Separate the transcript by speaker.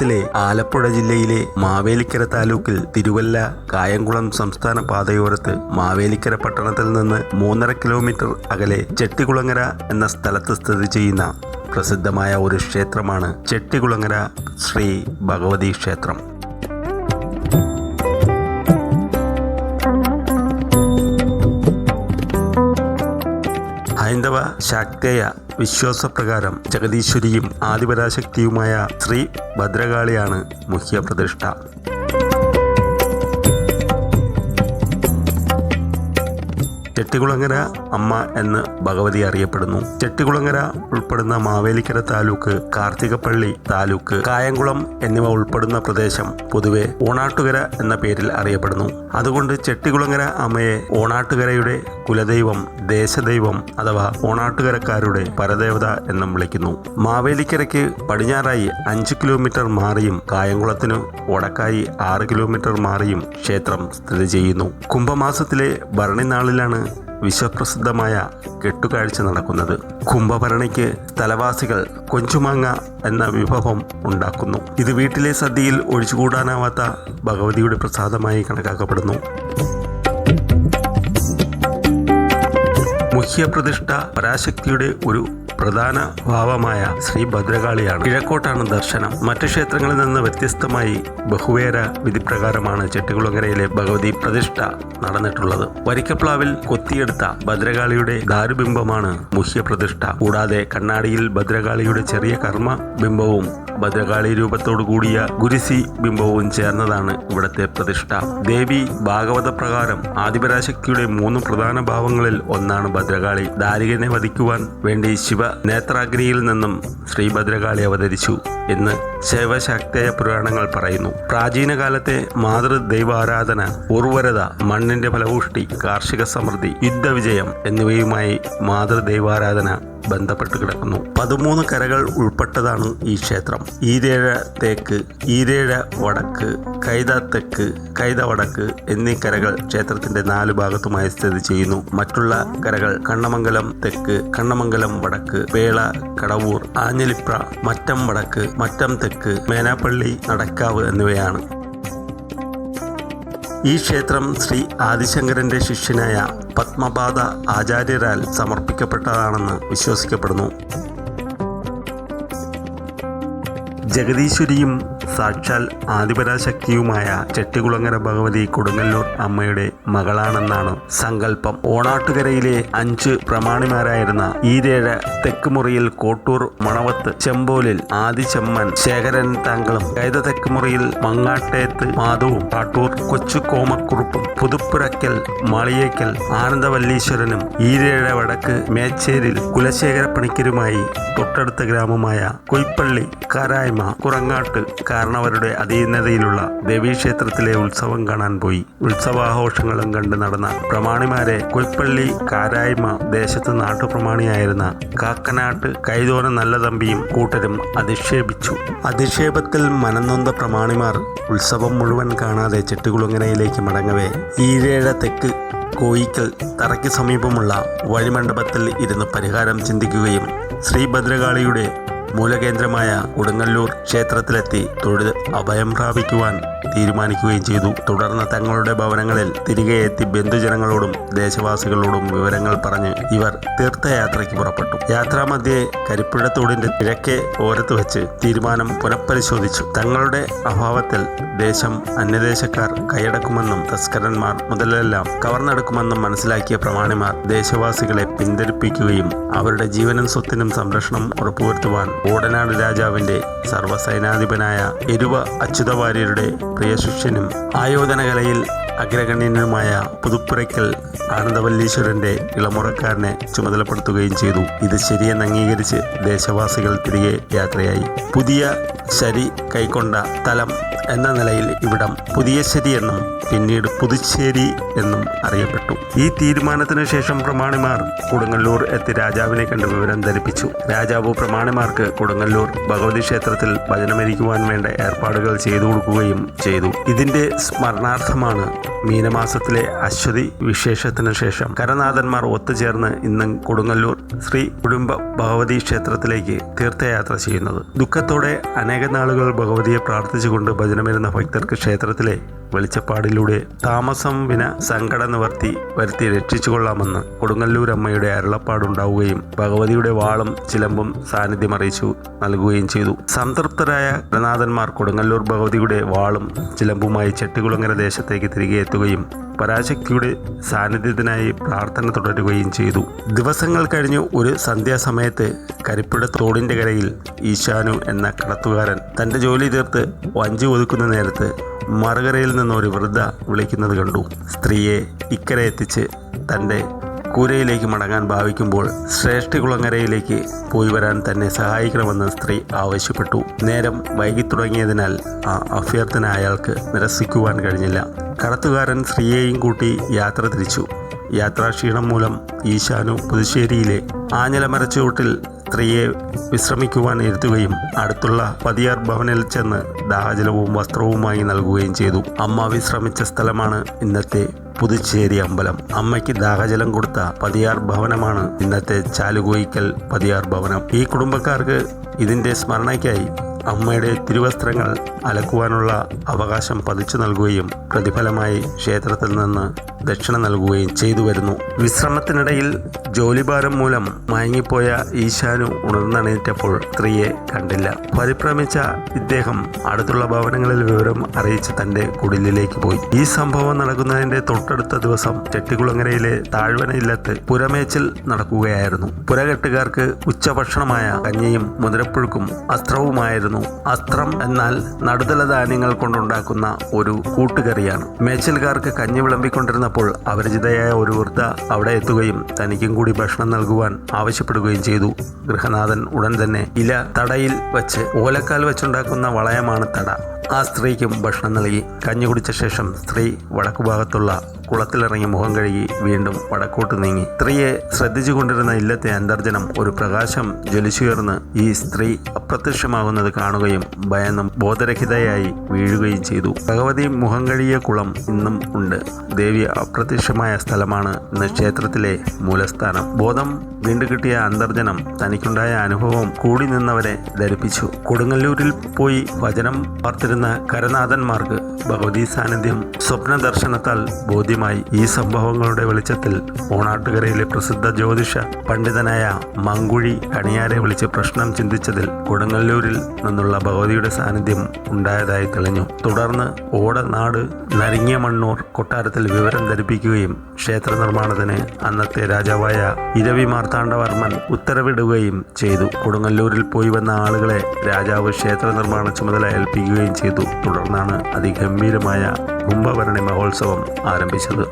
Speaker 1: കേരളത്തിലെ ആലപ്പുഴ ജില്ലയിലെ മാവേലിക്കര താലൂക്കിൽ തിരുവല്ല കായംകുളം സംസ്ഥാന പാതയോരത്ത് മാവേലിക്കര പട്ടണത്തിൽ നിന്ന് മൂന്നര കിലോമീറ്റർ അകലെ ചെട്ടികുളങ്ങര എന്ന സ്ഥലത്ത് സ്ഥിതി ചെയ്യുന്ന പ്രസിദ്ധമായ ഒരു ക്ഷേത്രമാണ് ചെട്ടികുളങ്ങര ശ്രീ ഭഗവതി ക്ഷേത്രം. ഹൈന്ദവ ശാക്തേയ വിശ്വാസപ്രകാരം ജഗദീശ്വരിയും ആദിപരാശക്തിയുമായ ശ്രീ ഭദ്രകാളിയാണ് മുഖ്യപ്രതിഷ്ഠ. ചെട്ടികുളങ്ങര അമ്മ എന്ന് ഭഗവതി അറിയപ്പെടുന്നു. ചെട്ടികുളങ്ങര ഉൾപ്പെടുന്ന മാവേലിക്കര താലൂക്ക് കാർത്തികപ്പള്ളി താലൂക്ക് കായംകുളം എന്നിവ ഉൾപ്പെടുന്ന പ്രദേശം പൊതുവെ ഓണാട്ടുകര എന്ന പേരിൽ അറിയപ്പെടുന്നു. അതുകൊണ്ട് ചെട്ടികുളങ്ങര അമ്മയെ ഓണാട്ടുകരയുടെ കുലദൈവം ദേശദൈവം അഥവാ ഓണാട്ടുകരക്കാരുടെ പരദേവത എന്നും വിളിക്കുന്നു. മാവേലിക്കരയ്ക്ക് പടിഞ്ഞാറായി അഞ്ച് കിലോമീറ്റർ മാറിയും കായംകുളത്തിനു വടക്കായി ആറ് കിലോമീറ്റർ മാറിയും ക്ഷേത്രം സ്ഥിതി ചെയ്യുന്നു. കുംഭമാസത്തിലെ ഭരണിനാളിലാണ് വിശ്വപ്രസിദ്ധമായ കെട്ടുകാഴ്ച നടക്കുന്നത്. കുംഭഭരണിക്ക് തലവാസികൾ കൊഞ്ചുമാങ്ങ എന്ന വിഭവം ഉണ്ടാക്കുന്നു. ഇത് വീട്ടിലെ സദ്യയിൽ ഒഴിച്ചുകൂടാനാവാത്ത ഭഗവതിയുടെ പ്രസാദമായി കണക്കാക്കപ്പെടുന്നു. മുഖ്യപ്രതിഷ്ഠ പരാശക്തിയുടെ ഒരു പ്രധാന ഭാവമായ ശ്രീ ഭദ്രകാളിയാണ്. കിഴക്കോട്ടാണ് ദർശനം. മറ്റു ക്ഷേത്രങ്ങളിൽ നിന്ന് വ്യത്യസ്തമായി ബഹുവേര വിധിപ്രകാരമാണ് ചെട്ടികുളങ്ങരയിലെ ഭഗവതി പ്രതിഷ്ഠ നടന്നിട്ടുള്ളത്. വരിക്കപ്ലാവിൽ കൊത്തിയെടുത്ത ഭദ്രകാളിയുടെ ദാരുബിംബമാണ് മുഖ്യപ്രതിഷ്ഠ കൂടാതെ കണ്ണാടിയിൽ ഭദ്രകാളിയുടെ ചെറിയ കർമ്മ ബിംബവും ഭദ്രകാളി രൂപത്തോടു കൂടിയ ഗുരുസി ബിംബവും ചേർന്നതാണ് ഇവിടത്തെ പ്രതിഷ്ഠ. ദേവി ഭാഗവത പ്രകാരം ആദിപരാശക്തിയുടെ മൂന്ന് പ്രധാന ഭാവങ്ങളിൽ ഒന്നാണ് ഭദ്രകാളി. ദാരികനെ വധിക്കുവാൻ വേണ്ടി ശിവ നേത്രാഗ്നിയിൽ നിന്നും ശ്രീഭദ്രകാളി അവതരിച്ചു എന്ന് ശൈവശാക്തേയ പുരാണങ്ങൾ പറയുന്നു. പ്രാചീന കാലത്തെ മാതൃദൈവാരാധന ഉർവരത മണ്ണിന്റെ ഫലപുഷ്ടി കാർഷിക സമൃദ്ധി യുദ്ധവിജയം എന്നിവയുമായി മാതൃദൈവാരാധന ബന്ധപ്പെട്ട് കിടക്കുന്നു. പതിമൂന്ന് കരകൾ ഉൾപ്പെട്ടതാണ് ഈ ക്ഷേത്രം. ഈരേഴ തേക്ക് ഈരേഴ വടക്ക് കൈത തെക്ക് കൈത വടക്ക് എന്നീ കരകൾ ക്ഷേത്രത്തിന്റെ നാല് ഭാഗത്തുമായി സ്ഥിതി ചെയ്യുന്നു. മറ്റുള്ള കരകൾ കണ്ണമംഗലം തെക്ക് കണ്ണമംഗലം വടക്ക് വേള കടവൂർ ആഞ്ഞലിപ്ര മറ്റം വടക്ക് മറ്റം തെക്ക് മേനാപ്പള്ളി നടക്കാവ് എന്നിവയാണ്. ഈ ക്ഷേത്രം ശ്രീ ആദിശങ്കരന്റെ ശിഷ്യനായ പത്മപാദ ആചാര്യരാൽ സമർപ്പിക്കപ്പെട്ടതാണെന്ന് വിശ്വസിക്കപ്പെടുന്നു. ജഗദീശ്വരിയും സാക്ഷാൽ ആദിപരാശക്തിയുമായ ചെട്ടികുളങ്ങര ഭഗവതി കൊടുങ്ങല്ലൂർ അമ്മയുടെ മകളാണെന്നാണ് സങ്കല്പം. ഓണാട്ടുകരയിലെ അഞ്ച് പ്രമാണിമാരായിരുന്ന ഈരേഴ തെക്കുമുറിയിൽ കോട്ടൂർ മണവത്ത് ചെമ്പോലിൽ ആദിചെമ്മൻ ശേഖരൻ താങ്കളും കൈത തെക്കുമുറിയിൽ മങ്ങാട്ടേത്ത് മാധവും കാട്ടൂർ കൊച്ചു കോമക്കുറുപ്പും പുതുപ്പുരക്കൽ മാളിയേക്കൽ ആനന്ദവല്ലീശ്വരനും ഈരേഴ വടക്ക് മേച്ചേരിൽ കുലശേഖര പണിക്കരുമായി തൊട്ടടുത്ത ഗ്രാമമായ കൊയ്പ്പള്ളി കാരായ്മ കുറങ്ങാട്ട് കാരണവരുടെ അധീനതയിലുള്ള ദേവീക്ഷേത്രത്തിലെ ഉത്സവം കാണാൻ പോയി. ഉത്സവാഘോഷങ്ങളും കണ്ട് നടന്ന പ്രമാണിമാരെ കൊയ്പ്പള്ളി കാരായ്മ ദേശത്ത് നാട്ടുപ്രമാണിയായിരുന്ന കാക്കനാട്ട് കൈതോന നല്ല തമ്പിയും കൂട്ടരും അധിക്ഷേപിച്ചു. അധിക്ഷേപത്തിൽ മനംനൊന്ത പ്രമാണിമാർ ഉത്സവം മുഴുവൻ കാണാതെ ചെട്ടുകുളുങ്ങരയിലേക്ക് മടങ്ങവേ. ഈഴേഴ തെക്ക് കോയിക്കൽ തറയ്ക്ക് സമീപമുള്ള വഴിമണ്ഡപത്തിൽ ഇരുന്ന് പരിഹാരം ചിന്തിക്കുകയും ശ്രീഭദ്രകാളിയുടെ മൂലകേന്ദ്രമായ കൊടുങ്ങല്ലൂർ ക്ഷേത്രത്തിലെത്തി തൊഴുത് അഭയം പ്രാപിക്കുവാൻ തീരുമാനിക്കുകയും ചെയ്തു. തുടർന്ന് തങ്ങളുടെ ഭവനങ്ങളിൽ തിരികെ എത്തി ബന്ധുജനങ്ങളോടും ദേശവാസികളോടും വിവരങ്ങൾ പറഞ്ഞ് ഇവർ തീർത്ഥയാത്രയ്ക്ക് പുറപ്പെട്ടു. യാത്രാമധ്യേ കരിപ്പുഴത്തോടിന്റെ കിഴക്കേ ഓരത്ത് വെച്ച് തീരുമാനം പുനഃപരിശോധിച്ചു. തങ്ങളുടെ അഭാവത്തിൽ ദേശം അന്യദേശക്കാർ കൈയടക്കുമെന്നും തസ്കരന്മാർ മുതലെല്ലാം കവർന്നെടുക്കുമെന്നും മനസ്സിലാക്കിയ പ്രമാണിമാർ ദേശവാസികളെ പിന്തിരിപ്പിക്കുകയും അവരുടെ ജീവനും സ്വത്തിനും സംരക്ഷണം ഉറപ്പുവരുത്തുവാൻ ഓടനാട് രാജാവിന്റെ സർവസൈനാധിപനായ എരുവ അച്യുതവാര്യരുടെ പ്രിയ ശിഷ്യനും ആയോധനകലയിൽ അഗ്രഗണ്യനുമായ പുതുപ്പുരയ്ക്കൽ ആനന്ദവല്ലീശ്വരന്റെ ഇളമുറക്കാരനെ ചുമതലപ്പെടുത്തുകയും ചെയ്തു. ഇത് ശരിയെന്ന് അംഗീകരിച്ച് ദേശവാസികൾ തിരികെ യാത്രയായി. പുതിയ ശരി കൈക്കൊണ്ട തലം എന്ന നിലയിൽ ഇവിടം പുതിയ ശരി എന്നും പിന്നീട് പുതുശ്ശേരി എന്നും അറിയപ്പെട്ടു. ഈ തീരുമാനത്തിന് ശേഷം പ്രമാണിമാർ കൊടുങ്ങല്ലൂർ എത്തി രാജാവിനെ കണ്ട് വിവരം ധരിപ്പിച്ചു. രാജാവ് പ്രമാണിമാർക്ക് കൊടുങ്ങല്ലൂർ ഭഗവതി ക്ഷേത്രത്തിൽ ഭജനമരിക്കുവാൻ വേണ്ട ഏർപ്പാടുകൾ ചെയ്തു കൊടുക്കുകയും ചെയ്തു. ഇതിന്റെ സ്മരണാർത്ഥമാണ് മീനമാസത്തിലെ അശ്വതി വിശേഷത്തിനു ശേഷം കരനാഥന്മാർ ഒത്തുചേർന്ന് ഇന്ന് കൊടുങ്ങല്ലൂർ ശ്രീ കുടുംബ ഭഗവതി ക്ഷേത്രത്തിലേക്ക് തീർത്ഥയാത്ര ചെയ്യുന്നത്. ദുഃഖത്തോടെ അനേക അനേക നാളുകൾ ഭഗവതിയെ പ്രാർത്ഥിച്ചുകൊണ്ട് ഭജനമിരുന്ന ഭക്തർക്ക് ക്ഷേത്രത്തിലെ വെളിച്ചപ്പാടിലൂടെ താമസം വിന സങ്കട നിവർത്തി വരുത്തി രക്ഷിച്ചു കൊള്ളാമെന്ന് കൊടുങ്ങല്ലൂർ അമ്മയുടെ അരുളപ്പാടുണ്ടാവുകയും ഭഗവതിയുടെ വാളും ചിലമ്പും സാന്നിധ്യം അറിയിച്ചു നൽകുകയും ചെയ്തു. സംതൃപ്തരായ ഗണനാഥന്മാർ കൊടുങ്ങല്ലൂർ ഭഗവതിയുടെ വാളും ചിലമ്പുമായി ചെട്ടികുളങ്ങര ദേശത്തേക്ക് തിരികെ എത്തുകയും പരാശക്തിയുടെ സാന്നിധ്യത്തിനായി പ്രാർത്ഥന തുടരുകയും ചെയ്തു. ദിവസങ്ങൾ കഴിഞ്ഞു ഒരു സന്ധ്യാസമയത്ത് കരിപ്പുഴ തോടിന്റെ കരയിൽ ഈശാനു എന്ന കടത്തുകാരൻ തന്റെ ജോലി തീർത്ത് വഞ്ചി ഒതുക്കുന്ന നേരത്ത് മറുകരയിൽ നിന്ന് ഒരു വൃദ്ധ വിളിക്കുന്നത് കണ്ടു. സ്ത്രീയെ ഇക്കരെ എത്തിച്ച് തന്റെ കൂരയിലേക്ക് മടങ്ങാൻ ഭാവിക്കുമ്പോൾ ശ്രേഷ്ഠകുളങ്ങരയിലേക്ക് പോയി വരാൻ തന്നെ സഹായിക്കണമെന്ന് സ്ത്രീ ആവശ്യപ്പെട്ടു. നേരം വൈകി തുടങ്ങിയതിനാൽ ആ അഭ്യർത്ഥന അയാൾക്ക് നിരസിക്കുവാൻ കഴിഞ്ഞില്ല. കടത്തുകാരൻ സ്ത്രീയെയും കൂട്ടി യാത്ര തിരിച്ചു. യാത്രാക്ഷീണം മൂലം ഈശാനു പുതുശ്ശേരിയിലെ ആഞ്ഞലമരച്ചുവട്ടിൽ സ്ത്രീയെ വിശ്രമിക്കുവാൻ ഇരുത്തുകയും അടുത്തുള്ള പതിയാർ ഭവനിൽ ചെന്ന് ദാഹജലവും വസ്ത്രവുമായി നൽകുകയും ചെയ്തു. അമ്മ വിശ്രമിച്ച സ്ഥലമാണ് ഇന്നത്തെ പുതുച്ചേരി അമ്പലം. അമ്മയ്ക്ക് ദാഹജലം കൊടുത്ത പതിയാർ ഭവനമാണ് ഇന്നത്തെ ചാലുകോയിക്കൽ പതിയാർ ഭവനം. ഈ കുടുംബക്കാർക്ക് ഇതിന്റെ സ്മരണയ്ക്കായി അമ്മയുടെ തിരുവസ്ത്രങ്ങൾ അലക്കുവാനുള്ള അവകാശം പതിച്ചു നൽകുകയും പ്രതിഫലമായി ക്ഷേത്രത്തിൽ നിന്ന് ദക്ഷിണ നൽകുകയും ചെയ്തു വരുന്നു. വിശ്രമത്തിനിടയിൽ ജോലിഭാരം മൂലം മയങ്ങിപ്പോയ ഈശാനു ഉണർന്നെണീറ്റപ്പോൾ സ്ത്രീയെ കണ്ടില്ല. പരിഭ്രമിച്ച ഇദ്ദേഹം അടുത്തുള്ള ഭവനങ്ങളിൽ വിവരം അറിയിച്ച് തന്റെ കുടിലിലേക്ക് പോയി. ഈ സംഭവം നടക്കുന്നതിന്റെ തൊട്ടടുത്ത ദിവസം ചെട്ടികുളങ്ങരയിലെ താഴ്വന ഇല്ലത്ത് പുരമേച്ചിൽ നടക്കുകയായിരുന്നു. പുരകെട്ടുകാർക്ക് ഉച്ചഭക്ഷണമായ കഞ്ഞിയും മുതിരപ്പുഴുക്കും അസ്ത്രവുമായിരുന്നു അസ്ത്രം എന്നാൽ നടുതല ധാന്യങ്ങൾ കൊണ്ടുണ്ടാക്കുന്ന ഒരു കൂട്ടുകറിയാണ്. മേച്ചിൽകാർക്ക് കഞ്ഞി വിളമ്പിക്കൊണ്ടിരുന്നപ്പോൾ അപരിചിതയായ ഒരു വൃദ്ധ അവിടെ എത്തുകയും തനിക്കും കൂടി ഭക്ഷണം നൽകുവാൻ ആവശ്യപ്പെടുകയും ചെയ്തു. ഗൃഹനാഥൻ ഉടൻ തന്നെ ഇല തടയിൽ വച്ച് ഓലക്കാൽ വെച്ചുണ്ടാക്കുന്ന വളയമാണ് തട. ആ സ്ത്രീക്കും ഭക്ഷണം നൽകി. കഞ്ഞി കുടിച്ച ശേഷം സ്ത്രീ വടക്കുഭാഗത്തുള്ള കുളത്തിലിറങ്ങി മുഖം കഴുകി വീണ്ടും വടക്കോട്ട് നീങ്ങി. സ്ത്രീയെ ശ്രദ്ധിച്ചു കൊണ്ടിരുന്ന ഇല്ലത്തെ അന്തർജനം ഒരു പ്രകാശം ജ്വലിച്ചുയർന്ന് ഈ സ്ത്രീ അപ്രത്യക്ഷമാകുന്നത് കാണുകയും ഭയന്നും ബോധരഹിതയായി വീഴുകയും ചെയ്തു. ഭഗവതി മുഖം കഴുകിയ കുളം ഇന്നും ഉണ്ട്. ദേവി അപ്രത്യക്ഷമായ സ്ഥലമാണ് ഇന്ന് ക്ഷേത്രത്തിലെ മൂലസ്ഥാനം. ബോധം വീണ്ടു കിട്ടിയ അന്തർജനം തനിക്കുണ്ടായ അനുഭവം കൂടി നിന്നവരെ ധരിപ്പിച്ചു. കൊടുങ്ങല്ലൂരിൽ പോയി വചനം പാർത്തിരുന്ന കരനാഥന്മാർക്ക് ഭഗവതി സാന്നിധ്യം സ്വപ്ന ദർശനത്താൽ ബോധ്യമായി ഈ സംഭവങ്ങളുടെ വെളിച്ചത്തിൽ ഓണാട്ടുകരയിലെ പ്രസിദ്ധ ജ്യോതിഷ പണ്ഡിതനായ മങ്കുഴി കണിയാരെ വിളിച്ച് പ്രശ്നം ചിന്തിച്ചതിൽ കൊടുങ്ങല്ലൂരിൽ നിന്നുള്ള ഭഗവതിയുടെ സാന്നിധ്യം ഉണ്ടായതായി തെളിഞ്ഞു. തുടർന്ന് ഓടനാട് നരിങ്ങിയ മണ്ണൂർ കൊട്ടാരത്തിൽ വിവരം ധരിപ്പിക്കുകയും ക്ഷേത്ര നിർമ്മാണത്തിന് അന്നത്തെ രാജാവായ ഇരവി മാർത്താണ്ഡവർമ്മൻ ഉത്തരവിടുകയും ചെയ്തു. കൊടുങ്ങല്ലൂരിൽ പോയി വന്ന ആളുകളെ രാജാവ് ക്ഷേത്ര നിർമ്മാണ ചുമതല ഏൽപ്പിക്കുകയും ചെയ്തു. തുടർന്നാണ് അതിഗംഭീരമായ കുംഭഭരണി മഹോത്സവം ആരംഭിച്ചത്.